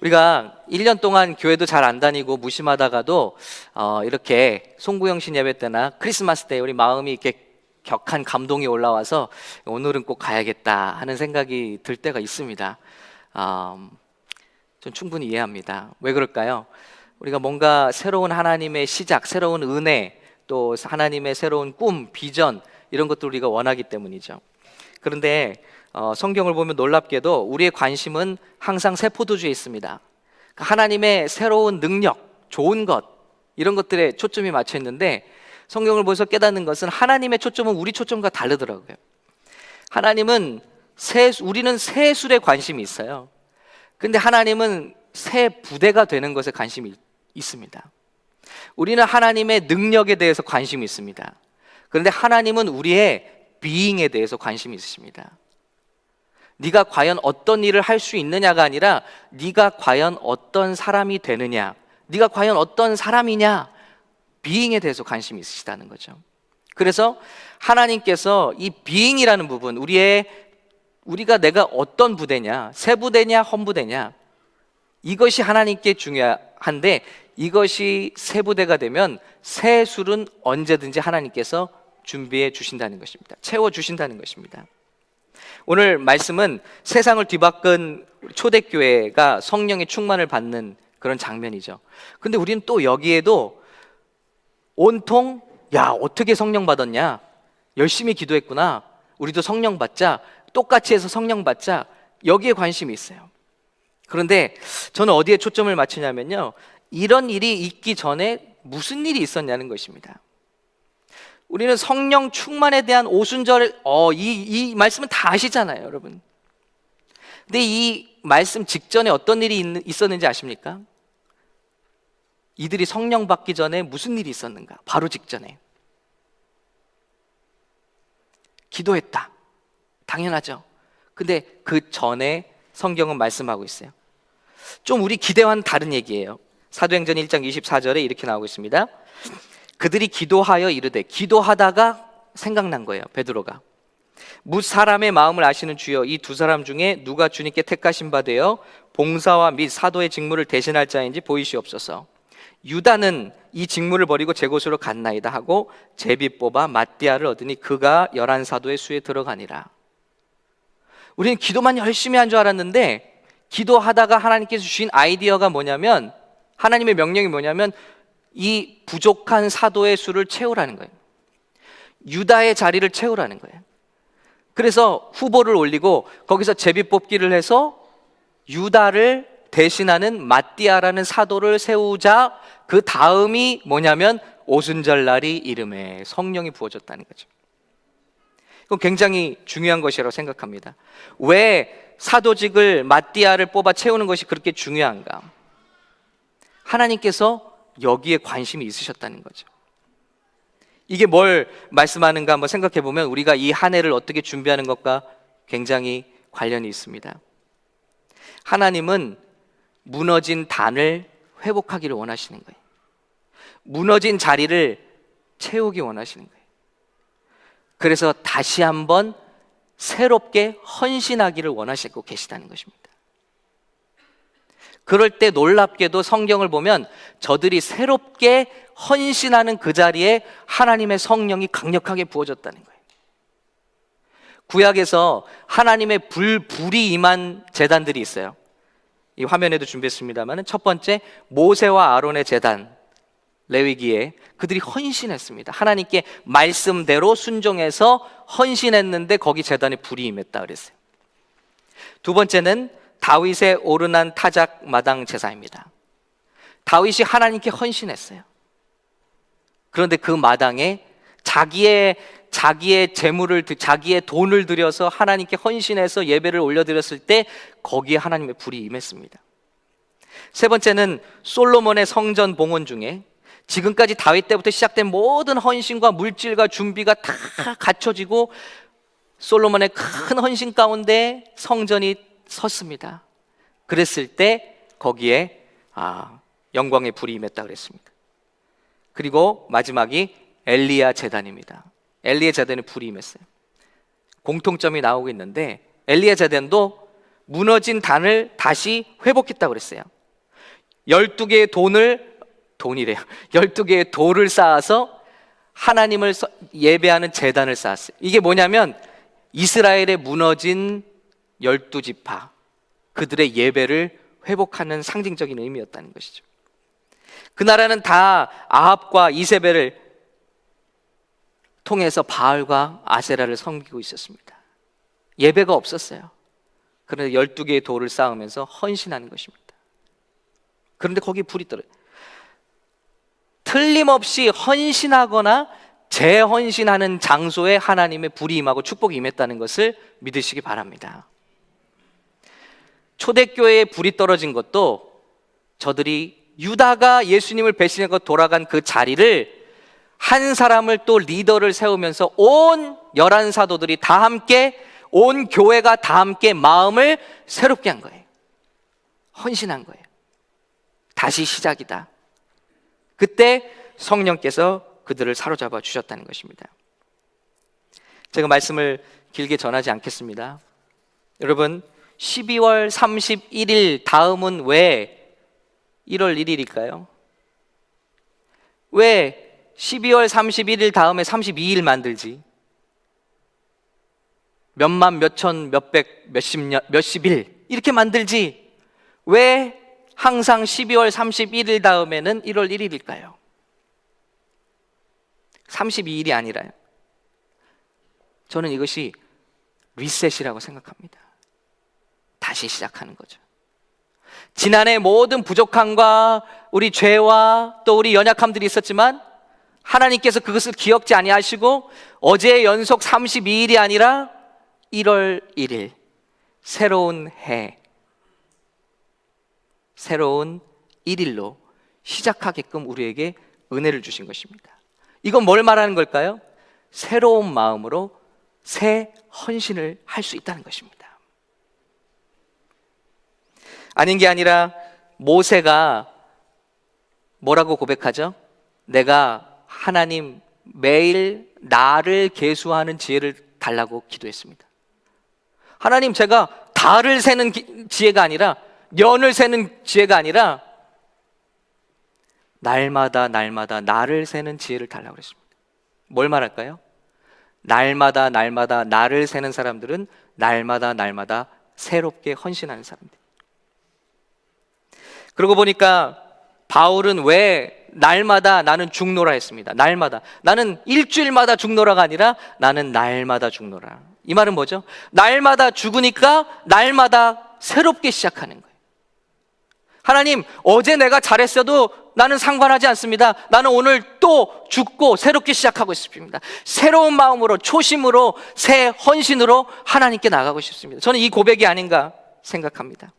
우리가 1년 동안 교회도 잘 안 다니고 무심하다가도 어, 이렇게 송구영신 예배 때나 크리스마스 때 우리 마음이 이렇게 격한 감동이 올라와서 오늘은 꼭 가야겠다 하는 생각이 들 때가 있습니다. 음, 전 충분히 이해합니다. 왜 그럴까요? 우리가 뭔가 새로운 하나님의 시작, 새로운 은혜, 또 하나님의 새로운 꿈, 비전 이런 것들 우리가 원하기 때문이죠. 그런데 어, 성경을 보면 놀랍게도 우리의 관심은 항상 세포도주에 있습니다. 그러니까 하나님의 새로운 능력, 좋은 것 이런 것들에 초점이 맞춰 있는데 성경을 보면서 깨닫는 것은 하나님의 초점은 우리 초점과 다르더라고요. 하나님은 새 우리는 새술에 관심이 있어요. 근데 하나님은 새 부대가 되는 것에 관심이 있습니다. 우리는 하나님의 능력에 대해서 관심이 있습니다. 그런데 하나님은 우리의 비잉에 대해서 관심이 있으십니다. 네가 과연 어떤 일을 할 수 있느냐가 아니라 네가 과연 어떤 사람이 되느냐, 네가 과연 어떤 사람이냐, 비잉에 대해서 관심이 있으시다는 거죠. 그래서 하나님께서 이 비잉이라는 부분, 우리의 우리가 내가 어떤 부대냐, 새 부대냐, 헌 부대냐, 이것이 하나님께 중요한데 이것이 새 부대가 되면 새 술은 언제든지 하나님께서 준비해 주신다는 것입니다. 채워 주신다는 것입니다. 오늘 말씀은 세상을 뒤바꾼 초대교회가 성령의 충만을 받는 그런 장면이죠. 근데 우리는 또 여기에도 온통 야 어떻게 성령 받았냐 열심히 기도했구나 우리도 성령 받자 똑같이 해서 성령 받자 여기에 관심이 있어요. 그런데 저는 어디에 초점을 맞추냐면요 이런 일이 있기 전에 무슨 일이 있었냐는 것입니다. 우리는 성령 충만에 대한 오순절 어, 이, 이 말씀은 다 아시잖아요, 여러분. 근데 이 말씀 직전에 어떤 일이 있, 있었는지 아십니까? 이들이 성령 받기 전에 무슨 일이 있었는가? 바로 직전에. 기도했다. 당연하죠. 근데 그 전에 성경은 말씀하고 있어요. 좀 우리 기대와는 다른 얘기예요. 사도행전 1장 24절에 이렇게 나오고 있습니다. 그들이 기도하여 이르되 기도하다가 생각난 거예요. 베드로가. 무 사람의 마음을 아시는 주여 이 두 사람 중에 누가 주님께 택하신 바 되어 봉사와 및 사도의 직무를 대신할 자인지 보이시옵소서. 유다는 이 직무를 버리고 제 곳으로 갔나이다 하고 제비 뽑아 마띠아를 얻으니 그가 열한 사도의 수에 들어가니라. 우리는 기도만 열심히 한 줄 알았는데 기도하다가 하나님께서 주신 아이디어가 뭐냐면 하나님의 명령이 뭐냐면 이 부족한 사도의 수를 채우라는 거예요. 유다의 자리를 채우라는 거예요. 그래서 후보를 올리고 거기서 제비 뽑기를 해서 유다를 대신하는 마띠아라는 사도를 세우자 그 다음이 뭐냐면 오순절 날이 이름에 성령이 부어졌다는 거죠. 이건 굉장히 중요한 것이라고 생각합니다. 왜 사도직을 마띠아를 뽑아 채우는 것이 그렇게 중요한가? 하나님께서 여기에 관심이 있으셨다는 거죠. 이게 뭘 말씀하는가 한번 생각해 보면 우리가 이 한 해를 어떻게 준비하는 것과 굉장히 관련이 있습니다. 하나님은 무너진 단을 회복하기를 원하시는 거예요. 무너진 자리를 채우기 원하시는 거예요. 그래서 다시 한번 새롭게 헌신하기를 원하시고 계시다는 것입니다. 그럴 때 놀랍게도 성경을 보면 저들이 새롭게 헌신하는 그 자리에 하나님의 성령이 강력하게 부어졌다는 거예요. 구약에서 하나님의 불, 불이 임한 재단들이 있어요. 이 화면에도 준비했습니다만 첫 번째 모세와 아론의 재단 레위기에 그들이 헌신했습니다. 하나님께 말씀대로 순종해서 헌신했는데 거기 재단에 불이 임했다 그랬어요. 두 번째는 다윗의 오르난 타작 마당 제사입니다. 다윗이 하나님께 헌신했어요. 그런데 그 마당에 자기의 자기의 재물을 자기의 돈을 들여서 하나님께 헌신해서 예배를 올려드렸을 때 거기에 하나님의 불이 임했습니다. 세 번째는 솔로몬의 성전 봉헌 중에 지금까지 다윗 때부터 시작된 모든 헌신과 물질과 준비가 다 갖춰지고 솔로몬의 큰 헌신 가운데 성전이 섰습니다. 그랬을 때 거기에 아, 영광의 불이 임했다 그랬습니다. 그리고 마지막이 엘리야 재단입니다. 엘리야 재단에 불이 임했어요. 공통점이 나오고 있는데 엘리야 재단도 무너진 단을 다시 회복했다고 그랬어요. 12개의 돈을 돈이래요. 12개의 돌을 쌓아서 하나님을 서- 예배하는 재단을 쌓았어요. 이게 뭐냐면 이스라엘의 무너진 열두 지파 그들의 예배를 회복하는 상징적인 의미였다는 것이죠. 그 나라는 다 아합과 이세벨을 통해서 바알과 아세라를 섬기고 있었습니다. 예배가 없었어요. 그런데 12개의 돌을 쌓으면서 헌신하는 것입니다. 그런데 거기 불이 떨어요. 틀림없이 헌신하거나 재헌신하는 장소에 하나님의 불이 임하고 축복이 임했다는 것을 믿으시기 바랍니다. 초대교회에 불이 떨어진 것도 저들이 유다가 예수님을 배신하고 돌아간 그 자리를 한 사람을 또 리더를 세우면서 온 열한 사도들이 다 함께 온 교회가 다 함께 마음을 새롭게 한 거예요. 헌신한 거예요. 다시 시작이다. 그때 성령께서 그들을 사로잡아 주셨다는 것입니다. 제가 말씀을 길게 전하지 않겠습니다. 여러분, 12월 31일 다음은 왜 1월 1일일까요? 왜 12월 31일 다음에 32일 만들지? 몇만, 몇천, 몇백, 몇십 년, 몇십일 이렇게 만들지? 왜 항상 12월 31일 다음에는 1월 1일일까요? 32일이 아니라요. 저는 이것이 리셋이라고 생각합니다. 다시 시작하는 거죠. 지난해 모든 부족함과 우리 죄와 또 우리 연약함들이 있었지만 하나님께서 그것을 기억지 아니하시고 어제 연속 32일이 아니라 1월 1일 새로운 해 새로운 1일로 시작하게끔 우리에게 은혜를 주신 것입니다. 이건 뭘 말하는 걸까요? 새로운 마음으로 새 헌신을 할 수 있다는 것입니다. 아닌 게 아니라 모세가 뭐라고 고백하죠? 내가 하나님 매일 나를 계수하는 지혜를 달라고 기도했습니다. 하나님 제가 달을 세는 기- 지혜가 아니라 년을 세는 지혜가 아니라 날마다 날마다 나를 세는 지혜를 달라고 그랬습니다. 뭘 말할까요? 날마다 날마다 나를 세는 사람들은 날마다 날마다 새롭게 헌신하는 사람들. 그러고 보니까 바울은 왜 날마다 나는 죽노라 했습니다. 날마다. 나는 일주일마다 죽노라가 아니라 나는 날마다 죽노라. 이 말은 뭐죠? 날마다 죽으니까 날마다 새롭게 시작하는 거예요. 하나님, 어제 내가 잘했어도 나는 상관하지 않습니다. 나는 오늘 또 죽고 새롭게 시작하고 싶습니다. 새로운 마음으로, 초심으로, 새 헌신으로 하나님께 나가고 싶습니다. 저는 이 고백이 아닌가 생각합니다.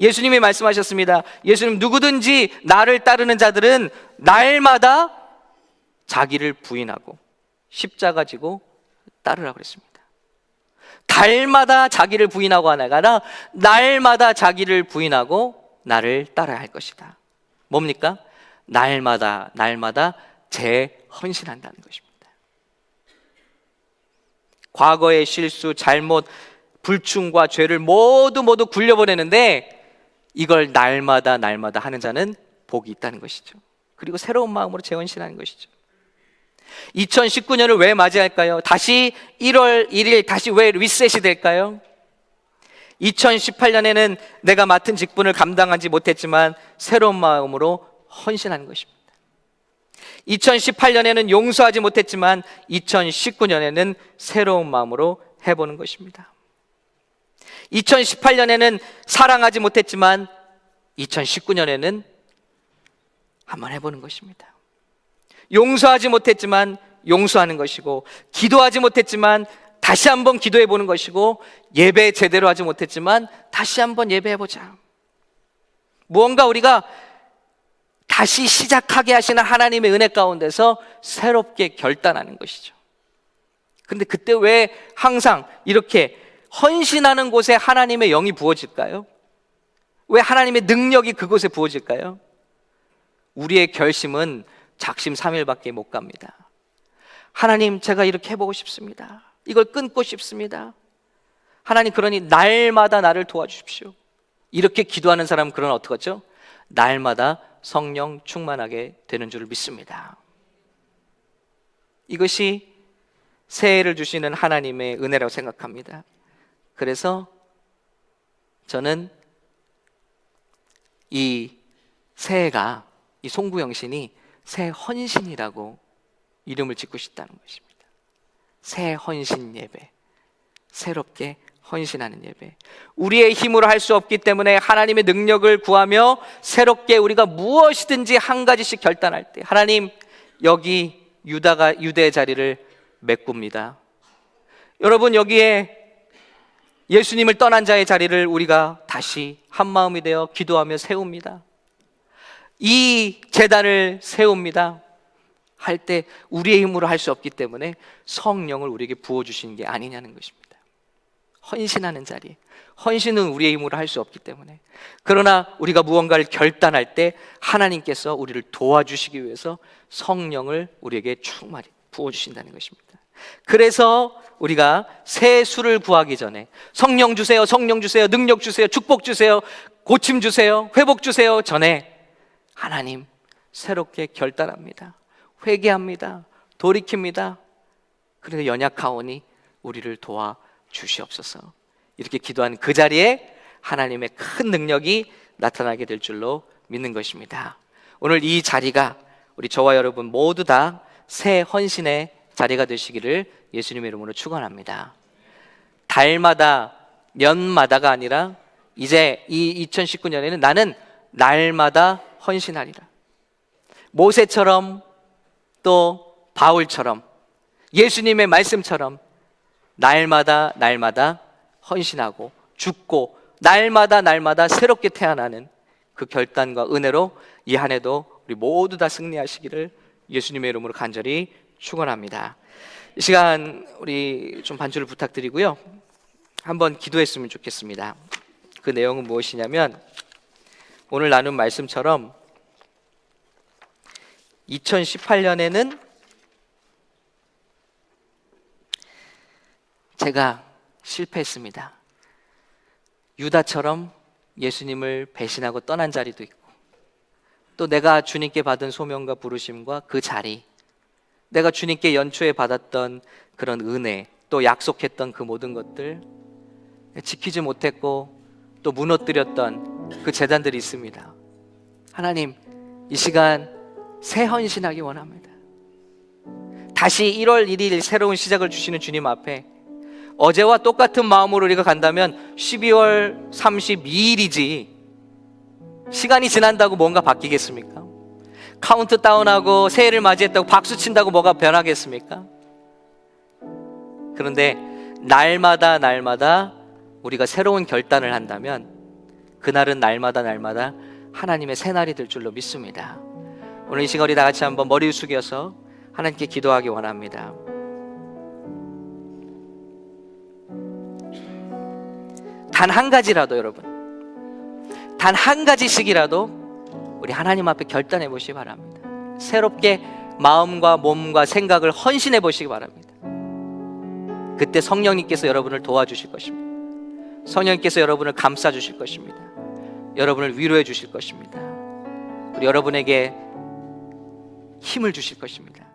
예수님이 말씀하셨습니다. 예수님 누구든지 나를 따르는 자들은 날마다 자기를 부인하고 십자가 지고 따르라고 그랬습니다. 달마다 자기를 부인하고 하나가 날마다 자기를 부인하고 나를 따라야 할 것이다. 뭡니까? 날마다 날마다 재헌신한다는 것입니다. 과거의 실수, 잘못, 불충과 죄를 모두 모두 굴려보내는데 이걸 날마다 날마다 하는 자는 복이 있다는 것이죠. 그리고 새로운 마음으로 재헌신하는 것이죠. 2019년을 왜 맞이할까요? 다시 1월 1일 다시 왜 리셋이 될까요? 2018년에는 내가 맡은 직분을 감당하지 못했지만 새로운 마음으로 헌신하는 것입니다. 2018년에는 용서하지 못했지만 2019년에는 새로운 마음으로 해보는 것입니다. 2018년에는 사랑하지 못했지만 2019년에는 한번 해보는 것입니다. 용서하지 못했지만 용서하는 것이고, 기도하지 못했지만 다시 한번 기도해 보는 것이고, 예배 제대로 하지 못했지만 다시 한번 예배해 보자. 무언가 우리가 다시 시작하게 하시는 하나님의 은혜 가운데서 새롭게 결단하는 것이죠. 근데 그때 왜 항상 이렇게 헌신하는 곳에 하나님의 영이 부어질까요? 왜 하나님의 능력이 그곳에 부어질까요? 우리의 결심은 작심 삼일밖에 못 갑니다. 하나님, 제가 이렇게 해보고 싶습니다. 이걸 끊고 싶습니다. 하나님 그러니 날마다 나를 도와주십시오. 이렇게 기도하는 사람은 그런 어떡하죠? 날마다 성령 충만하게 되는 줄 믿습니다. 이것이 새해를 주시는 하나님의 은혜라고 생각합니다. 그래서 저는 이 새해가 이 송구영신이 새 헌신이라고 이름을 짓고 싶다는 것입니다. 새 헌신 예배. 새롭게 헌신하는 예배. 우리의 힘으로 할 수 없기 때문에 하나님의 능력을 구하며 새롭게 우리가 무엇이든지 한 가지씩 결단할 때 하나님 여기 유다가 유대의 자리를 메꿉니다. 여러분 여기에 예수님을 떠난 자의 자리를 우리가 다시 한 마음이 되어 기도하며 세웁니다. 이 재단을 세웁니다. 할 때 우리의 힘으로 할 수 없기 때문에 성령을 우리에게 부어 주시는 게 아니냐는 것입니다. 헌신하는 자리. 헌신은 우리의 힘으로 할 수 없기 때문에. 그러나 우리가 무언가를 결단할 때 하나님께서 우리를 도와주시기 위해서 성령을 우리에게 충만히 부어 주신다는 것입니다. 그래서 우리가 새 술을 구하기 전에 성령 주세요, 성령 주세요, 능력 주세요, 축복 주세요, 고침 주세요, 회복 주세요 전에 하나님 새롭게 결단합니다. 회개합니다. 돌이킵니다. 그래서 연약하오니 우리를 도와 주시옵소서. 이렇게 기도한 그 자리에 하나님의 큰 능력이 나타나게 될 줄로 믿는 것입니다. 오늘 이 자리가 우리 저와 여러분 모두 다 새 헌신의 자리가 되시기를 예수님의 이름으로 축원합니다. 달마다 년마다가 아니라 이제 이 2019년에는 나는 날마다 헌신하리라. 모세처럼 또 바울처럼 예수님의 말씀처럼 날마다 날마다 헌신하고 죽고 날마다 날마다 새롭게 태어나는 그 결단과 은혜로 이 한 해도 우리 모두 다 승리하시기를 예수님의 이름으로 간절히 축원합니다. 이 시간 우리 좀 반주를 부탁드리고요. 한번 기도했으면 좋겠습니다. 그 내용은 무엇이냐면 오늘 나눈 말씀처럼 2018년에는 제가 실패했습니다. 유다처럼 예수님을 배신하고 떠난 자리도 있고, 또 내가 주님께 받은 소명과 부르심과 그 자리, 내가 주님께 연초에 받았던 그런 은혜, 또 약속했던 그 모든 것들, 지키지 못했고, 또 무너뜨렸던 그 재단들이 있습니다. 하나님, 이 시간 새 헌신하기 원합니다. 다시 1월 1일 새로운 시작을 주시는 주님 앞에 어제와 똑같은 마음으로 우리가 간다면 12월 32일이지 시간이 지난다고 뭔가 바뀌겠습니까? 카운트다운하고 새해를 맞이했다고 박수 친다고 뭐가 변하겠습니까? 그런데 날마다 날마다 우리가 새로운 결단을 한다면 그날은 날마다 날마다 하나님의 새날이 될 줄로 믿습니다. 오늘 이 시간 우리 다 같이 한번 머리 숙여서 하나님께 기도하기 원합니다. 단 한 가지라도 여러분, 단 한 가지씩이라도 우리 하나님 앞에 결단해 보시기 바랍니다. 새롭게 마음과 몸과 생각을 헌신해 보시기 바랍니다. 그때 성령님께서 여러분을 도와주실 것입니다. 성령님께서 여러분을 감싸 주실 것입니다. 여러분을 위로해 주실 것입니다. 여러분에게 힘을 주실 것입니다.